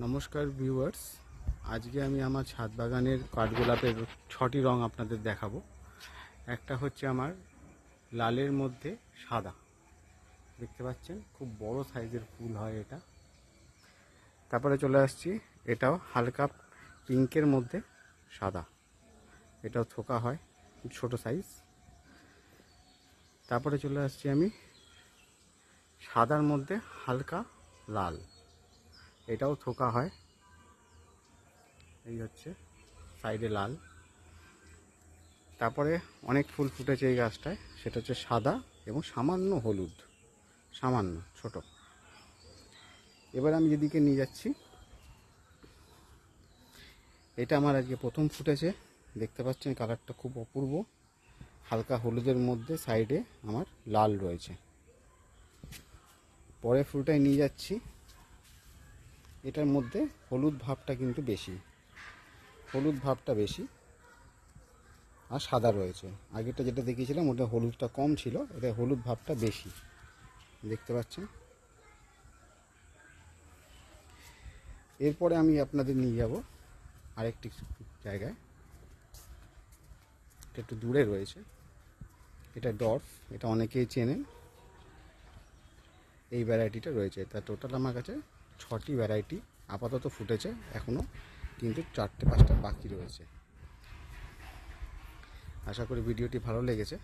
নমস্কার ভিউয়ার্স। আজকে আমি আমার ছাদ বাগানের কাঠগোলাপের ছটি রং আপনাদের দেখাবো। একটা হচ্ছে আমার লালের মধ্যে সাদা। দেখতে পাচ্ছেন? খুব বড় সাইজের ফুল হয় এটা। তারপরে চলে আসছি, এটাও হালকা পিঙ্কের মধ্যে সাদা। এটাও থোকা হয় ছোট সাইজ। তারপরে চলে আসছি আমি সাদার মধ্যে হালকা লাল। এটাও থোকা হয়। এই হচ্ছে, সাইডে লাল। তারপরে অনেক ফুল ফুটেছে এই গাছটায়, সেটা হচ্ছে সাদা এবং সামান্য হলুদ। সামান্য, ছোট। এবার আমি যেদিকে নিয়ে যাচ্ছি, এটা আমার আজকে প্রথম ফুটেছে। দেখতে পাচ্ছেন কালারটা খুব অপূর্ব। হালকা হলুদের মধ্যে সাইডে আমার লাল রয়েছে। পরে ফুলটায় নিয়ে যাচ্ছি। এটার মধ্যে হলুদ ভাবটা কিন্তু বেশি। হলুদ ভাবটা বেশি আর সাদা রয়েছে। আগেরটা যেটা দেখিয়েছিলাম, ওটা হলুদটা কম ছিল এটা হলুদ ভাবটা বেশি। দেখতে পাচ্ছেন? এরপরে আমি আপনাদের নিয়ে যাব আরেকটি জায়গায়। এটা একটু দূরে রয়েছে। এটা ডর্ফ, এটা অনেকেই চেনেন। এই ভ্যারাইটিটা রয়েছে। তা টোটাল আমার কাছে ছটি ভ্যারাইটি আপাতত ফুটেছে এখনও কিন্তু চারটে পাঁচটা বাকি রয়েছে। আশা করি ভিডিওটি ভালো লেগেছে।